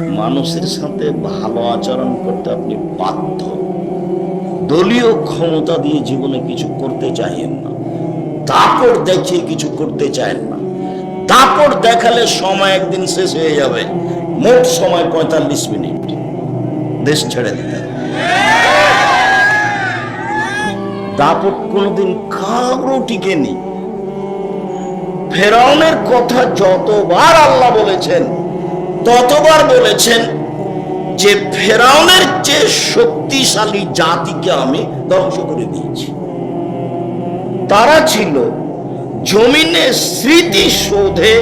মানুষের সাথে ভালো আচরণ করতে আপনি বাধ্য। দলীয় ক্ষমতা দিয়ে জীবনে কিছু করতে চাইেন না। দাপট দেখিয়ে কিছু করতে চান না। দাপট দেখালে সময় একদিন শেষ হয়ে যাবে। মোট সময় পঁয়তাল্লিশ মিনিট। দেশ ছেড়ে দিতে। দাপট কোনোদিন কারও টিকেনি। ফেরাউনের কথা যতবার আল্লাহ বলেছেন ততবার বলেছেন যে ফেরাউনের যে শক্তিশালী জাতিকে আমি ধ্বংস করে দিয়েছি। তারা ছিল জমিনে স্মৃতিশোধে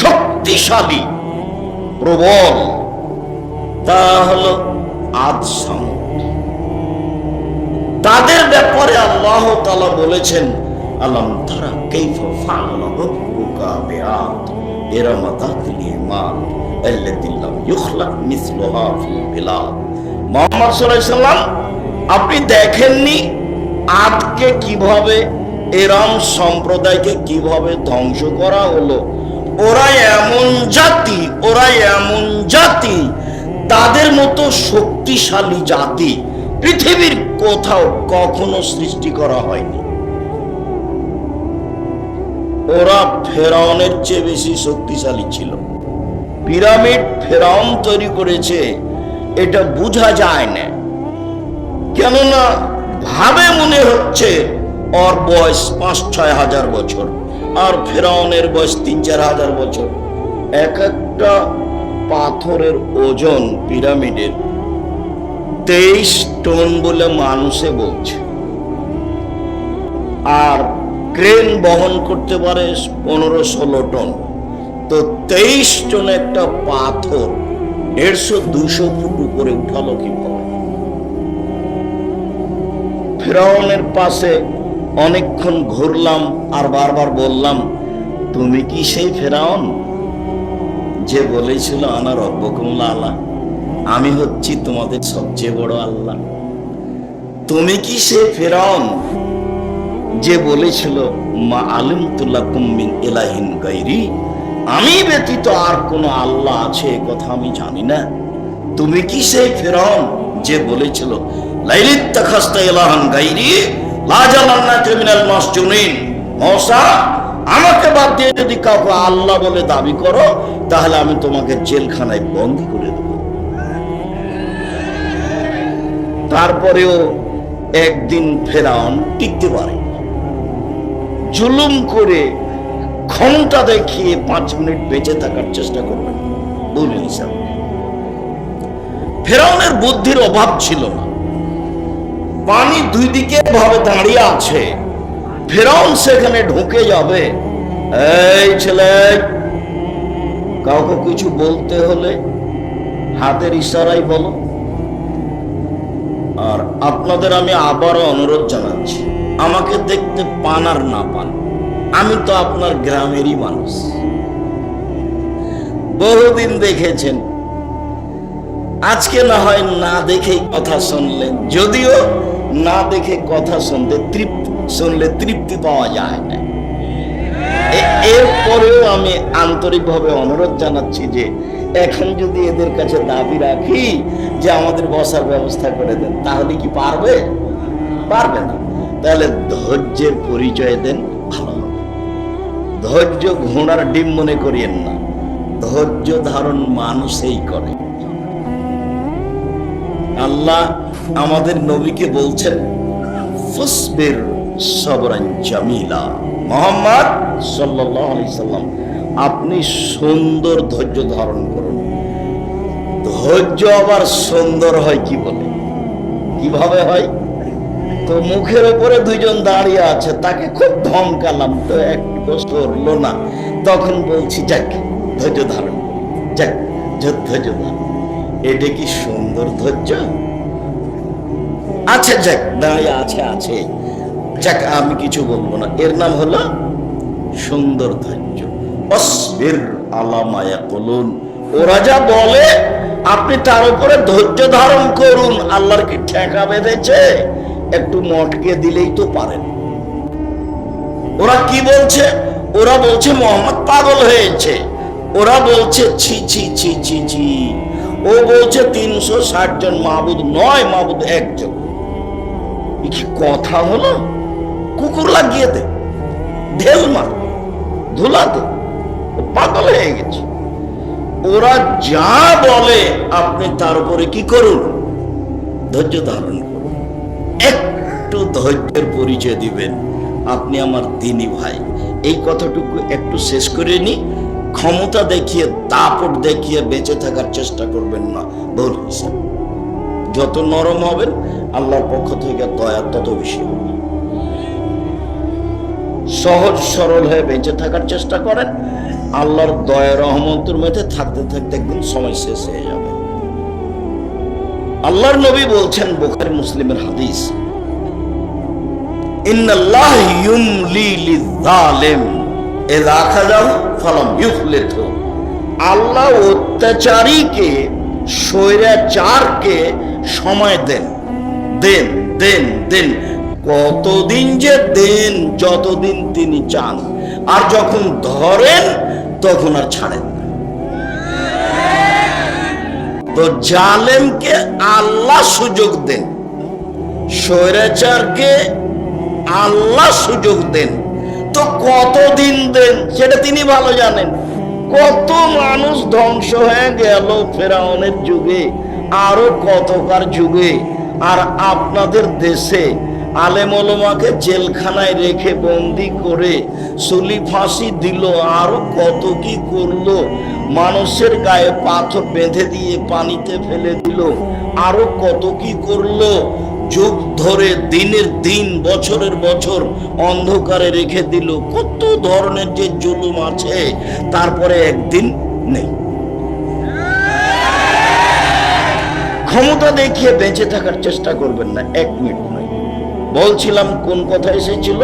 শক্তিশালী, প্রবল। তা হলো সামুদ। তাদের ব্যাপারে আল্লাহ তালা বলেছেন, আলম তারা কেইফ ফাআলা রাব্বুকা দাতিল ইমান, আল্লাতী লাম ইখলাক মিসলুহা ফিল বিলাদ। মুহাম্মদ সাল্লাম, আপনি দেখেননি আদকে কীভাবে এরাম সম্প্রদায়কে কীভাবে ধ্বংস করা হলো? ওরা এমন জাতি, ওরা এমন জাতি, তাদের মতো শক্তিশালী জাতি পৃথিবীর কোথাও কখনো সৃষ্টি করা হয়নি। ওরা ফেরাউনের চেয়ে বেশি শক্তিশালী ছিল। পিরামিড ফেরাউন তৈরি করেছে, এটা বোঝা যায় না। কেননা ভাবে মনে হচ্ছে ওর বয়স পাঁচ ছয় হাজার বছর, আর ফেরাউনের বয়স তিন চার হাজার বছর। এক একটা পাথরের ওজন পিরামিডের। তেইশ টন বলে মানুষে বলছে। আর ক্রেন বহন করতে পারে পনেরো ষোলো টন। তো তেইশ টন একটা পাথর দেড়শো দুশো ফুট উপরে উঠালো কীভাবে? ফেরাউনের পাশে অনেকক্ষণ ঘুরলাম আর বারবার বললাম, তুমি কি সেই ফেরাউন? যে বলেছিল, আনা রব্বকুমলা আল্লাহ আমি হচ্ছি তোমাদের সবচেয়ে বড় আল্লাহ। তুমি কি সে ফেরাউন? যে বলেছিল, মা আলিম তুল্লাহ কুম্মিন এলাহিন গাইরি আমি ব্যতীত আর কোন আল্লাহ আছে কথা আমি জানি না। তুমি কি সেই ফেরাউন যে বলেছিল লাইলিত তাখাস্তা এলাহান গাইরি লা জালান্নাকা মিনাল মাসজুনিন মওসা, আমাকে বাদ দিয়ে যদি কাউকে আল্লাহ বলে দাবি করো, তাহলে আমি তোমাকে জেলখানায় বন্দি করে দেবো। তারপরেও একদিন ফেরাউন টিকতে পারে। জুলুম করে ক্ষমতা দেখিয়ে পাঁচ মিনিট বেঁচে থাকার চেষ্টা করবেন বলে হিসাবে ফেরাউনের বুদ্ধির অভাব ছিল না। পানি দুই দিকে ভাবে দাঁড়িয়ে আছে। ফেরাউন সেখানে ঢুকে যাবে। এই ছেলে, কাউকে কিছু বলতে হলে হাতের ইশারাই বলো। আর আপনাদের আমি আবারও অনুরোধ জানাচ্ছি। আমাকে দেখতে পান আর না পান। আমি তো আপনার গ্রামেরই মানুষ। বহুদিন দেখেছেন। আজকে না হয় না দেখে কথা শুনলেন যদিও না দেখে কথা শুনতে তৃপ্তি, শুনলে তৃপ্তি পাওয়া যায় না। এরপরেও আমি আন্তরিকভাবে অনুরোধ জানাচ্ছি যে, এখন যদি এদের কাছে দাবি রাখি যে আমাদের বসার ব্যবস্থা করে দেন, তাহলে কি পারবে? পারবে না। তাহলে ধৈর্যের পরিচয় দেন ভালো হবে। ধৈর্য ঘোড়ার ডিম মনে করিয়েন না। ধৈর্য ধারণ মানুষই করে। আল্লাহ আমাদের নবীকে বলছেন, ফুসবির সবরান জামিলা। মোহাম্মদ সাল্লাম, আপনি সুন্দর ধৈর্য ধারণ করুন। ধৈর্য আবার সুন্দর হয় কি বলে? কীভাবে হয়? তো মুখের উপরে দুইজন দাঁড়িয়ে আছে, তাকে খুব ধমকালাম। তো একটু সরলো না। তখন বলছি, যাক, ধৈর্য ধারণ যাক ধৈর্য ধারণ এটা কি সুন্দর ধৈর্য? আছে, যাক দাঁড়িয়ে আছে আছে। যাক, আমি কিছু বলব না। এর নাম হলো সুন্দর ধৈর্য। অসবির আলামায়া কলুন। ওরা যা বলে, আপনি তার উপরে ধৈর্য ধারণ করুন। আল্লাহর কি ঠেকা বেঁধেছে? একটু মটকে দিলেই তো পারেন। ওরা কি বলছে? ওরা বলছে মোহাম্মদ পাগল হয়েছে। ওরা বলছে, ছি ছি ছি ছি ছি। ও বলছে তিনশো ষাট জন মাহবুদ নয় মাহবুদ একজন। কি কথা হলো? কুকুর লাগিয়ে দে। ঢেল মার। ধুলা দে। পাগল হয়ে গেছে। ওরা যা বলে আপনি তার উপরে কি করুন? ধৈর্য ধারণ একটু ধৈর্যের পরিচয় দিবেন। আপনি আমার দিনী ভাই। এই কথাটুকু একটু শেষ করে নি। ক্ষমতা দেখিয়ে, দাপট দেখিয়ে বেঁচে থাকার চেষ্টা করবেন না। হিসাব যত নরম হবেন, আল্লাহর পক্ষ থেকে দয়া তত বেশি হবে। সহজ সরল হয়ে বেঁচে থাকার চেষ্টা করেন। আল্লাহর দয়া রহমতের মধ্যে থাকতে থাকতে একদিন সময় শেষ হয়ে যাবে। আল্লাহর নবী বলছেন, বোখারি মুসলিমের হাদিস আল্লাহ অত্যাচারীকে, স্বৈরাচারকে সময় দেন। দেন দেন দেন। কতদিন যে দেন, যতদিন তিনি চান। আর যখন ধরেন, তখন আর ছাড়েন তো জালেমকে আল্লাহ সুযোগ দেন। স্বৈরাচারকে আল্লাহ সুযোগ দেন। তো কতদিন দেন, সেটা তিনি ভালো জানেন। কত মানুষ ধ্বংস হয়ে গেল ফেরাউনের যুগে, আরও কতকার যুগে। আর আপনাদের দেশে আলেমলমাকে জেলখানায় রেখে বন্দি করে সুলি ফাঁসি দিল, আরও কত কি করল। মানুষের গায়ে পাথর বেঁধে দিয়ে পানিতে ফেলে দিল, আরও কত কি করল। যুগ ধরে, দিনের দিন, বছরের বছর অন্ধকারে রেখে দিল। কত ধরনের যে জুলুম আছে, তারপরে একদিন নেই। ক্ষমতা দেখিয়ে বেঁচে থাকার চেষ্টা করবেন না, এক মিনিট নয়। বলছিলাম, কোন কথা এসেছিল?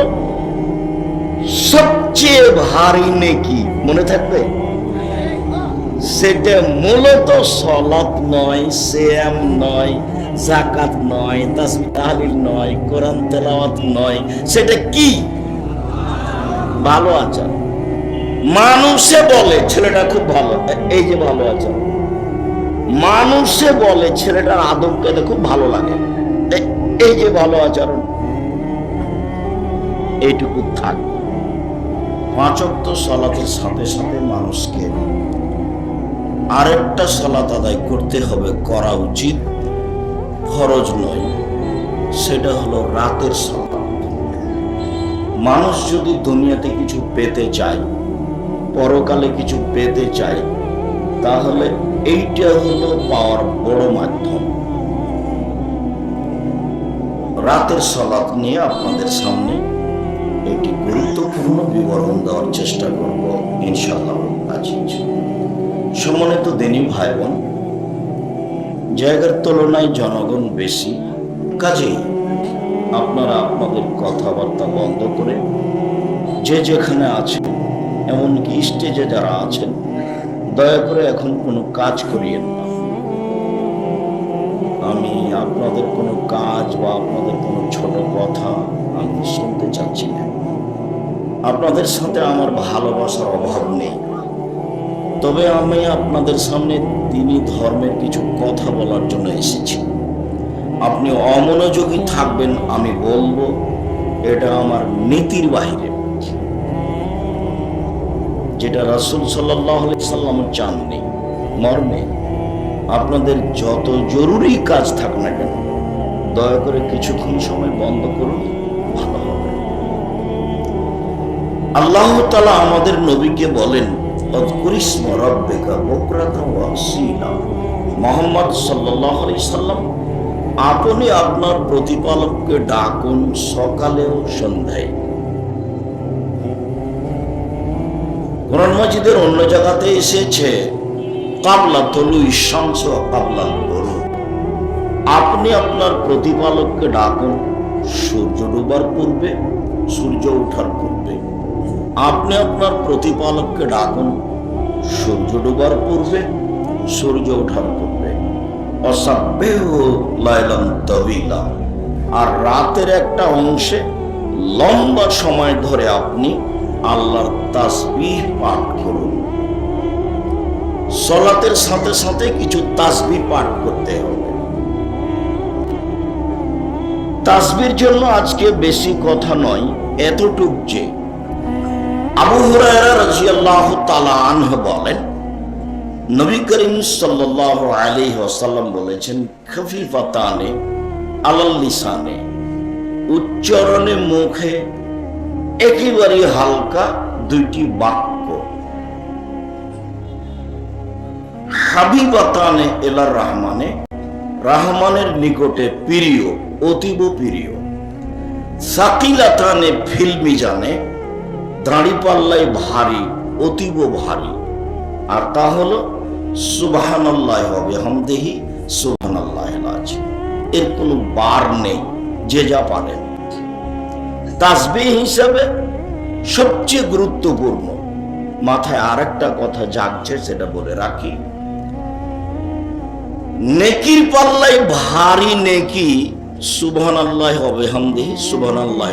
সবচেয়ে ভারী নেকি, মনে থাকবে? সেটা মূলত সলাৎ নয়, শ্যাম নয় জাকাত নয় তাহলিল নয়, কোরআন তেলাওয়াত নয়। সেটা কি? ভালো আচার মানুষে বলে ছেলেটা খুব ভালো। এই যে ভালো আচার মানুষে বলে ছেলেটার আদব কেটে খুব ভালো লাগে। এই যে ভালো আচরণ। এইটুকু থাক। পাঁচক্ত সলাতের সাথে সাথে মানুষকে আরেকটা সলাত আদায় করতে হবে, করা উচিত। ফরজ নয়, সেটা হলো রাতের সলাত মানুষ যদি দুনিয়াতে কিছু পেতে চায়, পরকালে কিছু পেতে চায়, তাহলে এইটা হলো পাওয়ার বড় মাধ্যম। রাতের সলাপ নিয়ে আপনাদের সামনে একটি গুরুত্বপূর্ণ বিবরণ দেওয়ার চেষ্টা করব ইনশাল্লাহ আজিজ। সম্মানিত দেনী ভাই বোন জায়গার তুলনায় জনগণ বেশি। কাজেই আপনারা আপনাদের কথাবার্তা বন্ধ করে যে যেখানে আছেন, এমনকি স্টেজে যারা আছেন, দয়া করে এখন কোনো কাজ করিয়েন না। আমি আপনাদের কোনো কাজ বা আপনাদের কোনো ছোট কথা আমি শুনতে চাচ্ছি না। আপনাদের সাথে আমার ভালোবাসার অভাব নেই। তবে আমি আপনাদের সামনে তিনি ধর্মের কিছু কথা বলার জন্য এসেছি। আপনি অমনোযোগী থাকবেন, আমি বলব, এটা আমার নীতির বাইরে যেটা রাসুল সাল্লাম চাননি, মর্মে। আপনাদের যত জরুরি কাজ থাক না কেন, দয়া করে কিছুক্ষণ সময় বন্ধ করুন, ভালো হবে। আল্লাহ আমাদের নবীকে বলেন আপনি আপনার প্রতিপালককে ডাকুন সকালে ও সন্ধ্যায়। কোরআন মাজিদের অন্য জায়গাতে এসেছে, কাবলা তলু ঈশাংশ কাবলা আপনি আপনার প্রতিপালককে ডাকুন, সূর্য ডুবার পূর্বে, সূর্য ওঠার পূর্বে। আপনি আপনার প্রতিপালককে ডাকুন, সূর্য ডুবার পূর্বে, সূর্য ওঠার পূর্বে। তবিলা আর রাতের একটা অংশে লম্বা সময় ধরে আপনি আল্লাহর তাসবিহ পাঠ করুন। সলাতের সাথে সাথে কিছু তাসবি পাঠ করতে হবে। তাসবির জন্য আজকে বেশি কথা নয়, এতটুক যে আবু বলেন সাল্লাল্লাহু উচ্চারণে মুখে একেবারে হালকা দুইটি বাক্য। হাবিবাতানে এলার রহমানে, রহমানের নিকটে প্রিয়, অতীব প্রিয়। সাকিলাতানে ফিল্মি জানে দাঁড়িপাল্লায় ভারী, অতীব ভারী। আর তা হলো, সুবাহানাল্লাহ হবে হামদেহি সুবাহানাল্লাহ আছে এর কোনো বার নেই, যে যা পারেন তাসবি হিসাবে সবচেয়ে গুরুত্বপূর্ণ, মাথায় আর একটা কথা জাগছে, সেটা বলে রাখি। নেকির পাল্লাই ভারী নেকি সুবহান আল্লাহ হবে হামদিহি সুবহান আল্লাহ